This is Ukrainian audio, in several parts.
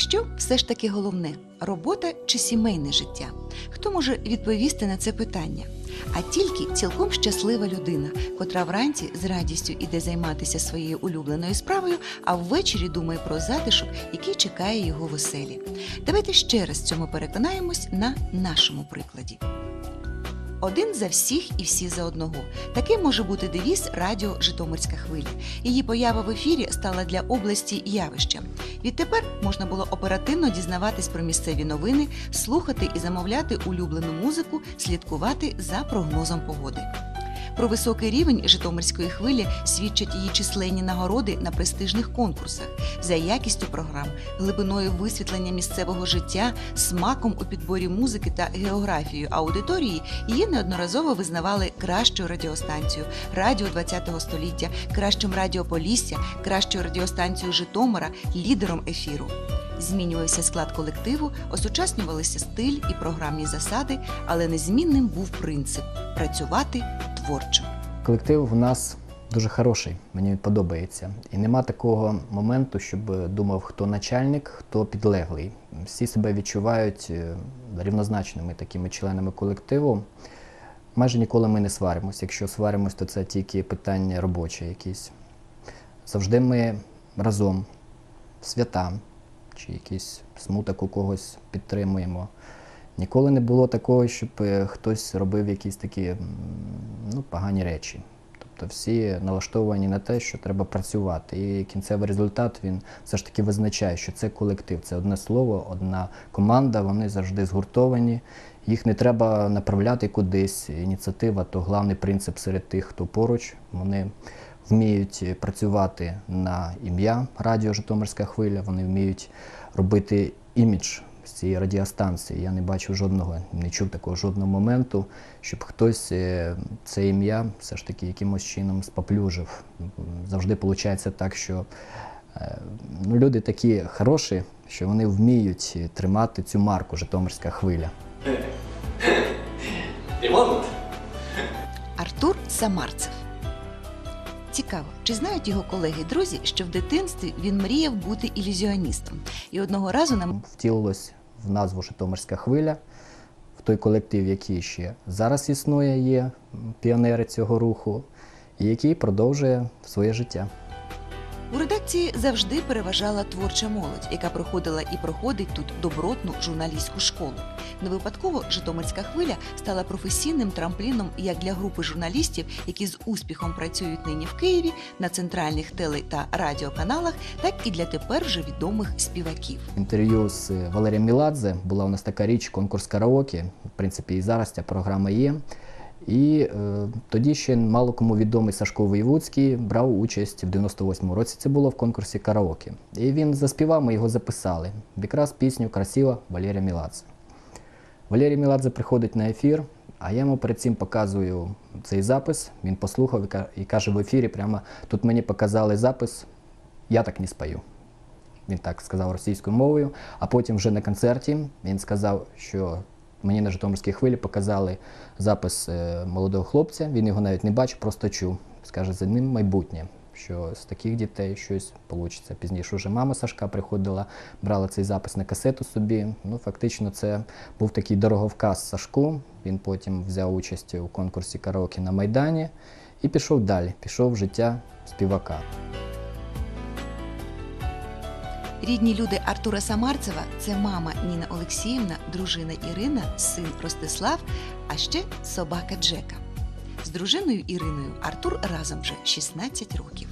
що все ж таки головне робота чи сімейне життя? Хто може відповісти на це питання? А тільки цілком щаслива людина, котра вранці з радістю іде займатися своєю улюбленою справою, а ввечері думає про затишок, який чекає його в оселі. Давайте ще раз цьому переконаємось на нашому прикладі. Один за всіх і всі за одного. Таким може бути девіз радіо Житомирська хвиля. Її поява в ефірі стала для області явищем. Відтепер можна було оперативно дізнаватись про місцеві новини, слухати і замовляти улюблену музику, слідкувати за прогнозом погоди. Про високий рівень Житомирської хвилі свідчать її численні нагороди на престижних конкурсах за якістю програм, глибиною висвітлення місцевого життя, смаком у підборі музики та географією аудиторії її неодноразово визнавали кращою радіостанцією, радіо ХХ століття, кращим радіо Полісся, кращою радіостанцією Житомира, лідером ефіру. Змінювався склад колективу, осучаснювалися стиль і програмні засади, але незмінним був принцип працювати творчо. Колектив у нас дуже хороший, мені подобається. І нема такого моменту, щоб думав, хто начальник, хто підлеглий. Всі себе відчувають е, рівнозначними такими членами колективу. Майже ніколи ми не сваримось. Якщо сваримось, то це тільки питання робочі якісь. Завжди ми разом, свята чи якийсь смуток у когось підтримуємо. Ніколи не було такого, щоб е, хтось робив якісь такі ну, погані речі. Тобто всі налаштовані на те, що треба працювати. І кінцевий результат він все ж таки визначає, що це колектив, це одне слово, одна команда, вони завжди згуртовані. Їх не треба направляти кудись. Ініціатива то головний принцип серед тих, хто поруч. Вони вміють працювати на ім'я Радіо Житомирська хвиля, вони вміють робити імідж з цієї радіостанції. Я не бачив жодного, не чув такого жодного моменту, щоб хтось е, це ім'я все ж таки якимось чином споплюжив. Завжди виходить так, що е, ну, люди такі хороші, що вони вміють тримати цю марку Житомирська хвиля. Ремонт? Артур Самарцев. Цікаво, чи знають його колеги друзі, що в дитинстві він мріяв бути ілюзіоністом. І одного разу нам втілилось в назву Житомирська хвиля, в той колектив, який ще зараз існує, є піонери цього руху, і який продовжує своє життя. У редакції завжди переважала творча молодь, яка проходила і проходить тут добротну журналістську школу. Не випадково Житомирська хвиля стала професійним трампліном як для групи журналістів, які з успіхом працюють нині в Києві на центральних теле та радіоканалах, так і для тепер вже відомих співаків. Інтерв'ю з Валерієм Міладзе була у нас така річ, конкурс караоке. В принципі, і зараз ця програма є. І е, тоді ще мало кому відомий Сашко Воєвудський брав участь в 98-му році. Це було в конкурсі караоке. І він заспівав, ми його записали. Якраз пісню Красива Валерія Міладзе. Валерій Міладзе приходить на ефір, а я йому перед цим показую цей запис. Він послухав і каже в ефірі: прямо тут мені показали запис, я так не спою. Він так сказав російською мовою. А потім вже на концерті він сказав, що мені на Житомирській хвилі показали запис е, молодого хлопця. Він його навіть не бачив, просто чув. Скаже, за ним майбутнє. Що з таких дітей щось вийде. Пізніше вже мама Сашка приходила, брала цей запис на касету собі. Ну, фактично, це був такий дороговказ Сашку. Він потім взяв участь у конкурсі караоке на Майдані і пішов далі, пішов в життя співака. Рідні люди Артура Самарцева це мама Ніна Олексіївна, дружина Ірина, син Ростислав, а ще собака Джека. З дружиною Іриною Артур разом вже 16 років.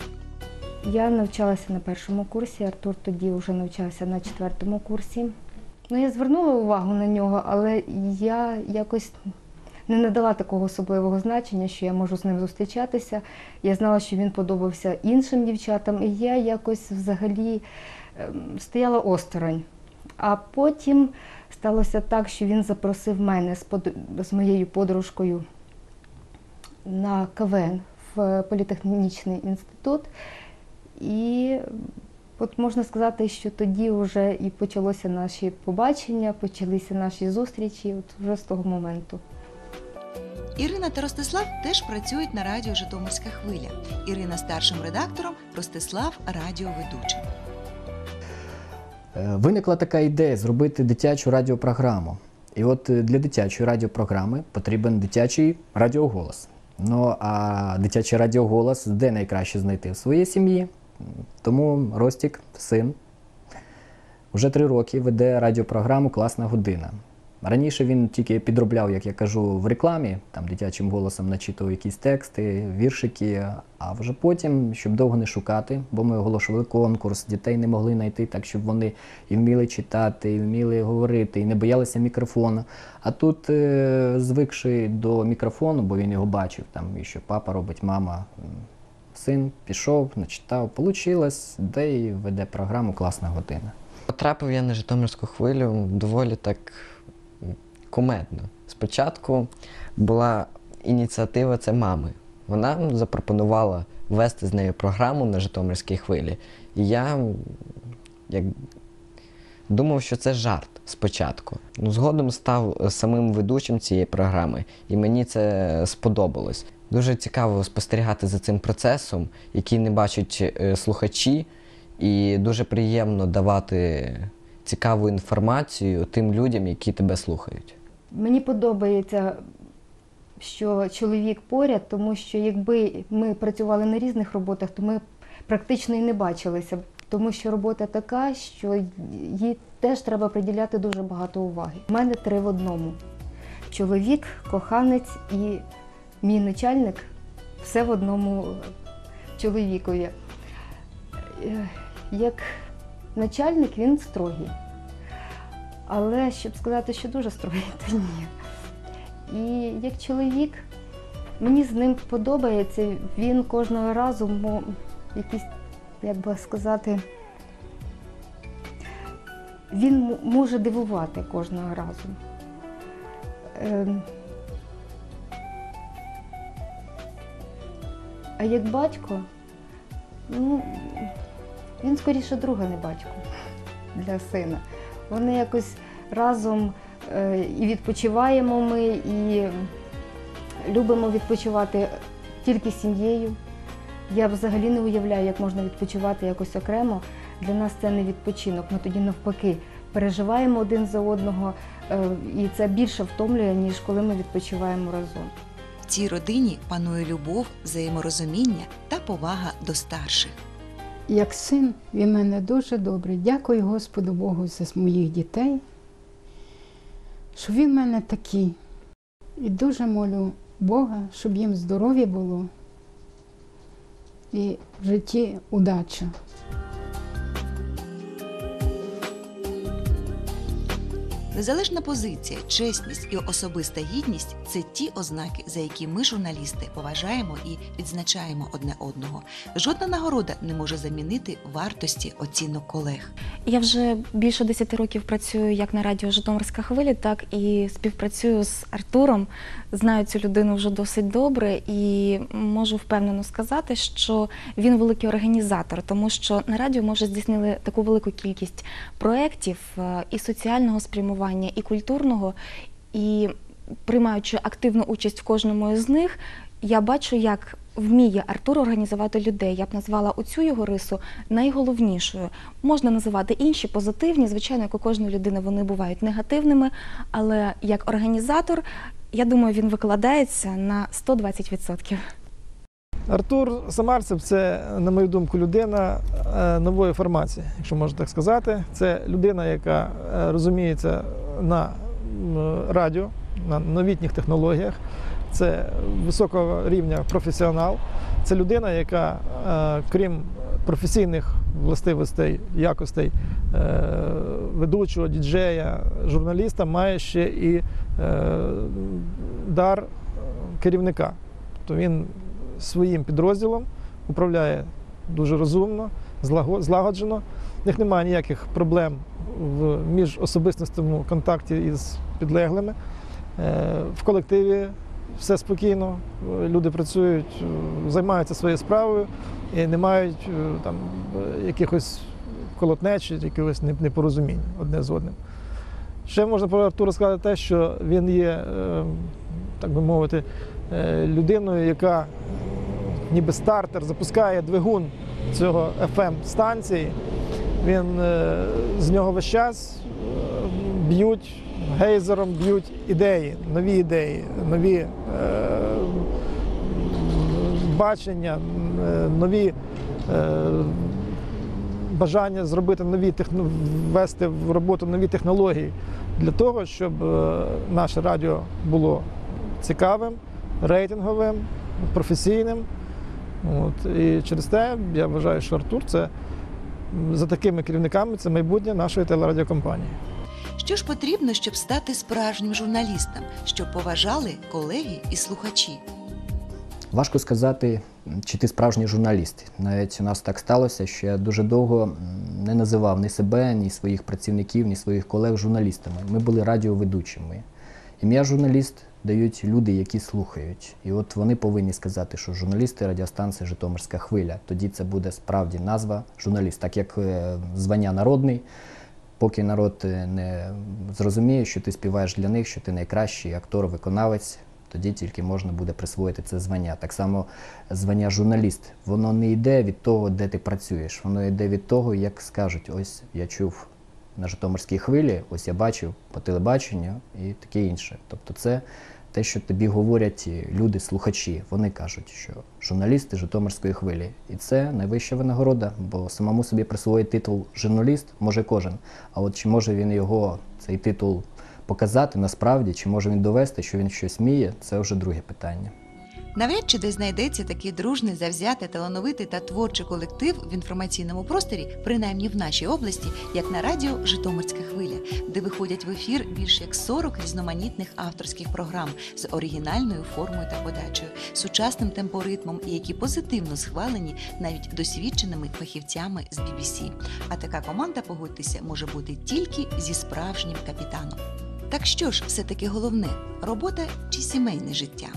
Я навчалася на першому курсі, Артур тоді вже навчався на четвертому курсі. Ну, я звернула увагу на нього, але я якось не надала такого особливого значення, що я можу з ним зустрічатися. Я знала, що він подобався іншим дівчатам, і я якось взагалі стояла осторонь. А потім сталося так, що він запросив мене з, под... з моєю подружкою на КВН в політехнічний інститут. І от можна сказати, що тоді вже і почалося наші побачення, почалися наші зустрічі, от вже з того моменту. Ірина та Ростислав теж працюють на радіо Житомирська хвиля. Ірина старшим редактором, Ростислав радіоведучим. Е, Виникла така ідея зробити дитячу радіопрограму. І от е, для дитячої радіопрограми потрібен дитячий радіоголос. Ну а дитячий радіоголос де найкраще знайти? В своїй сім'ї. Тому Ростік, син, вже три роки веде радіопрограму Класна година. Раніше він тільки підробляв, як я кажу, в рекламі, там дитячим голосом начитував якісь тексти, віршики. А вже потім, щоб довго не шукати, бо ми оголошували конкурс, дітей не могли знайти так, щоб вони і вміли читати, і вміли говорити, і не боялися мікрофону. А тут, е, звикши до мікрофону, бо він його бачив, там і що папа робить, мама. Син пішов, начитав, получилось, де і веде програму Класна година. Потрапив я на Житомирську хвилю доволі так кумедно. Спочатку була ініціатива це мами. Вона запропонувала вести з нею програму на Житомирській хвилі. І я як думав, що це жарт спочатку. Ну, згодом став самим ведучим цієї програми, і мені це сподобалось. Дуже цікаво спостерігати за цим процесом, який не бачать е, слухачі, і дуже приємно давати цікаву інформацію тим людям, які тебе слухають. Мені подобається, що чоловік поряд, тому що якби ми працювали на різних роботах, то ми практично і не бачилися. Тому що робота така, що їй теж треба приділяти дуже багато уваги. У мене три в одному: чоловік, коханець і мій начальник все в одному чоловікові. Е, Як начальник він строгий. Але щоб сказати, що дуже строгий, то ні. І як чоловік, мені з ним подобається, він кожного разу якийсь, як би сказати, він може дивувати кожного разу. Ем. А як батько, ну, він скоріше друга не батько для сина. Вони якось разом е, і відпочиваємо ми, і любимо відпочивати тільки сім'єю. Я взагалі не уявляю, як можна відпочивати якось окремо. Для нас це не відпочинок. Ми тоді навпаки переживаємо один за одного, е, і це більше втомлює, ніж коли ми відпочиваємо разом. В цій родині панує любов, взаєморозуміння та повага до старших. Як син, він мене дуже добрий. Дякую Господу Богу за моїх дітей, що він в мене такий. І дуже молю Бога, щоб їм здоров'я було і в житті удача. Незалежна позиція, чесність і особиста гідність це ті ознаки, за які ми, журналісти, поважаємо і відзначаємо одне одного. Жодна нагорода не може замінити вартості оцінок колег. Я вже більше 10 років працюю як на радіо Житомирська хвиля, так і співпрацюю з Артуром. Знаю цю людину вже досить добре і можу впевнено сказати, що він великий організатор, тому що на радіо ми вже здійснили таку велику кількість проєктів е, і соціального спрямування, і культурного. І приймаючи активну участь в кожному із них, я бачу, як вміє Артур організувати людей. Я б назвала оцю його рису найголовнішою. Можна називати інші позитивні. Звичайно, як у кожної людини вони бувають негативними, але як організатор, я думаю, він викладається на 120%. Артур Самарцев це, на мою думку, людина е, нової формації, якщо можна так сказати. Це людина, яка е, розуміється на радіо, на новітніх технологіях. Це високого рівня професіонал. Це людина, яка, е, крім професійних властивостей, якостей ведучого, діджея, журналіста, має ще і дар керівника. Тобто він своїм підрозділом управляє дуже розумно, злагоджено. В них немає ніяких проблем в міжособистісному контакті із підлеглими. Е, В колективі все спокійно, люди працюють, е, займаються своєю справою і не мають е, там якихось колотнеч, якихось непорозумінь одне з одним. Ще можна про Артура сказати те, що він є, так би мовити, людиною, яка ніби стартер запускає двигун цього FM станції Він е, з нього весь час е, б'ють гейзером, б'ють ідеї, нові ідеї, нові е, бачення, е, нові е, бажання зробити нові ввести в роботу нові технології для того, щоб наше радіо було цікавим, рейтинговим, професійним. От. І через те я вважаю, що Артур це за такими керівниками це майбутнє нашої телерадіокомпанії. Що ж потрібно, щоб стати справжнім журналістом, щоб поважали колеги і слухачі? Важко сказати, чи ти справжній журналіст. Навіть у нас так сталося, що я дуже довго не називав ні себе, ні своїх працівників, ні своїх колег журналістами. Ми були радіоведучими. Ім'я журналіст дають люди, які слухають. І от вони повинні сказати, що журналісти радіостанції Житомирська хвиля. Тоді це буде справді назва журналіст, так як е, звання народний. Поки народ е, не зрозуміє, що ти співаєш для них, що ти найкращий актор, виконавець, тоді тільки можна буде присвоїти це звання. Так само звання журналіст, воно не йде від того, де ти працюєш, воно йде від того, як скажуть, ось я чув на Житомирській хвилі, ось я бачив по телебаченню і таке інше. Тобто це те, що тобі говорять люди, слухачі, вони кажуть, що журналісти Житомирської хвилі. І це найвища винагорода, бо самому собі присвоїть титул журналіст може кожен. А от чи може він його, цей титул, показати насправді, чи може він довести, що він щось вміє, це вже друге питання. Навряд чи десь знайдеться такий дружний, завзятий, талановитий та творчий колектив в інформаційному просторі, принаймні в нашій області, як на радіо Житомирська хвиля, де виходять в ефір більш як 40 різноманітних авторських програм з оригінальною формою та подачею, сучасним темпоритмом і які позитивно схвалені навіть досвідченими фахівцями з BBC. А така команда, погодьтеся, може бути тільки зі справжнім капітаном. Так що ж, все таки головне робота чи сімейне життя?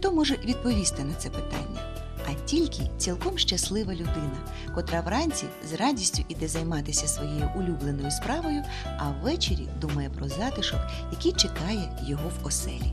Хто може відповісти на це питання? А тільки цілком щаслива людина, котра вранці з радістю іде займатися своєю улюбленою справою, а ввечері думає про затишок, який чекає його в оселі.